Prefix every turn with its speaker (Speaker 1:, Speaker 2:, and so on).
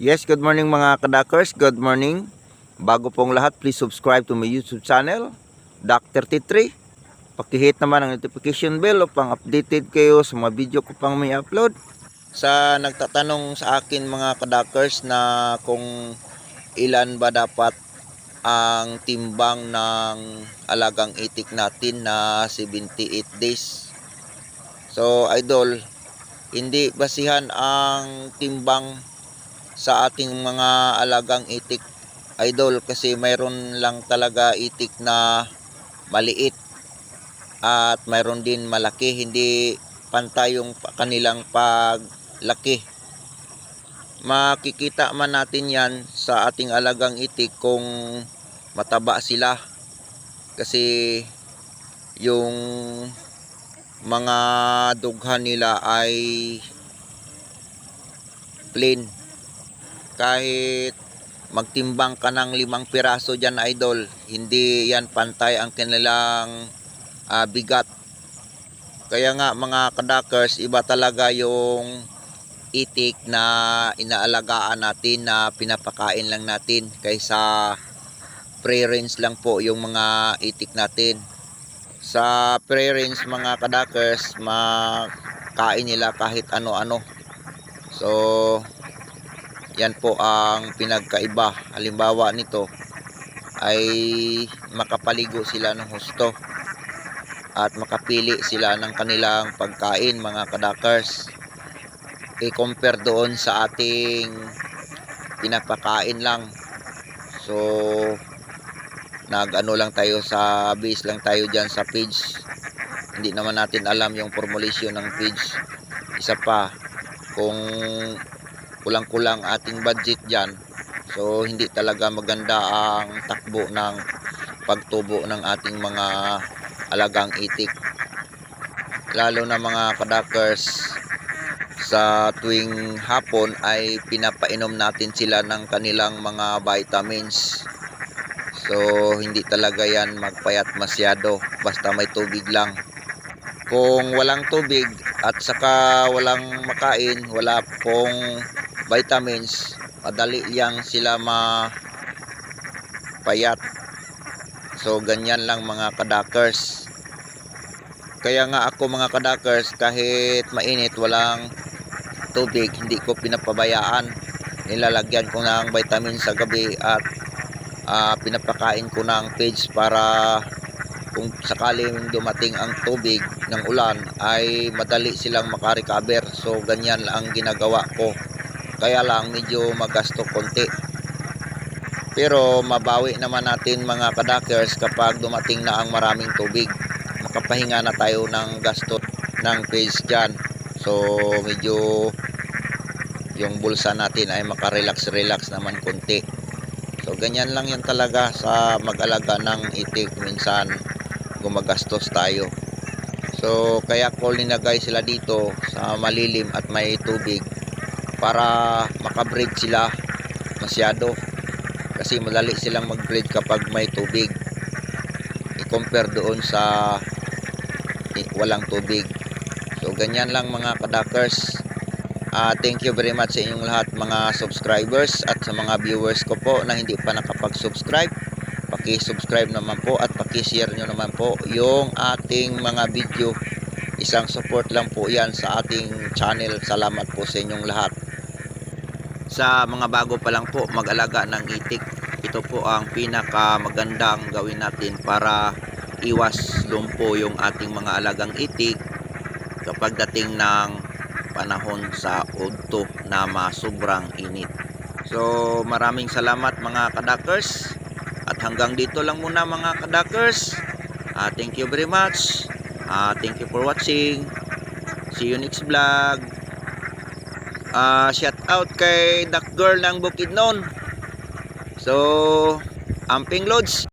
Speaker 1: Yes, good morning mga kadakers. Good morning. Bago pong lahat, please subscribe to my YouTube channel, Doc33. Pakihit naman ang notification bell upang updated kayo sa mga video ko pang may upload. Sa nagtatanong sa akin mga kadakers na kung ilan ba dapat ang timbang ng alagang itik natin na 78 days. So, idol, hindi basihan ang timbang sa ating mga alagang itik idol kasi mayroon lang talaga itik na maliit at mayroon din malaki hindi pantay yung kanilang paglaki. Makikita man natin yan sa ating alagang itik kung mataba sila kasi yung mga dughan nila ay plain kahit magtimbang ka ng limang piraso dyan idol hindi yan pantay ang kanilang ah, bigat. Kaya nga mga kadakers iba talaga yung itik na inaalagaan natin na pinapakain lang natin kaysa pre-range lang po yung mga itik natin. Sa pre-range mga kadakers makain nila kahit ano-ano. So yan po ang pinagkaiba. Halimbawa nito ay makapaligo sila ng husto at makapili sila ng kanilang pagkain mga kadakers. I-compare doon sa ating pinapakain lang. So nag-ano lang tayo sa base lang tayo dyan sa page. Hindi naman natin alam yung formulation ng page. Isa pa kung kulang-kulang ating budget dyan. So hindi talaga maganda ang takbo ng pagtubo ng ating mga alagang itik. Lalo na mga kadakers sa tuwing hapon ay pinapainom natin sila ng kanilang mga vitamins. So hindi talaga yan magpayat masyado basta may tubig lang. Kung walang tubig at saka walang makain wala pong vitamins madali lang sila mapayat. So ganyan lang mga kadakers. Kaya nga ako mga kadakers kahit mainit walang tubig hindi ko pinapabayaan. Nilalagyan ko ng vitamin sa gabi at ah, pinapakain ko ng page para kung sakaling dumating ang tubig ng ulan ay madali silang makarecover so ganyan ang ginagawa ko kaya lang medyo magasto konti. Pero mabawi naman natin mga kadakers kapag dumating na ang maraming tubig. Makapahinga na tayo ng gasto ng page dyan. So medyo yung bulsa natin ay makarelax relax naman konti. So ganyan lang yan talaga sa mag-alaga ng itik. Minsan gumagastos tayo. So kaya ko linagay sila dito sa malilim at may tubig para makabreed sila masyado. Kasi madali silang mag-breed kapag may tubig. I-compare doon sa eh, walang tubig. So ganyan lang mga kadakers. Ah, thank you very much sa inyong lahat mga subscribers at sa mga viewers ko po na hindi pa nakapag-subscribe. Paki-subscribe naman po at paki-share nyo naman po yung ating mga video. Isang support lang po yan sa ating channel. Salamat po sa inyong lahat sa mga bago pa lang po mag-alaga ng itik. Ito po ang pinaka magandang gawin natin para iwas lumpo yung ating mga alagang itik kapag dating ng panahon sa udto na sobrang init. So maraming salamat mga kadakers. At hanggang dito lang muna mga kadakers. Ah, thank you very much. Ah, thank you for watching. See you next vlog Ah, shout out kay Duck Girl ng Bukidnon. So, Amping Lodge.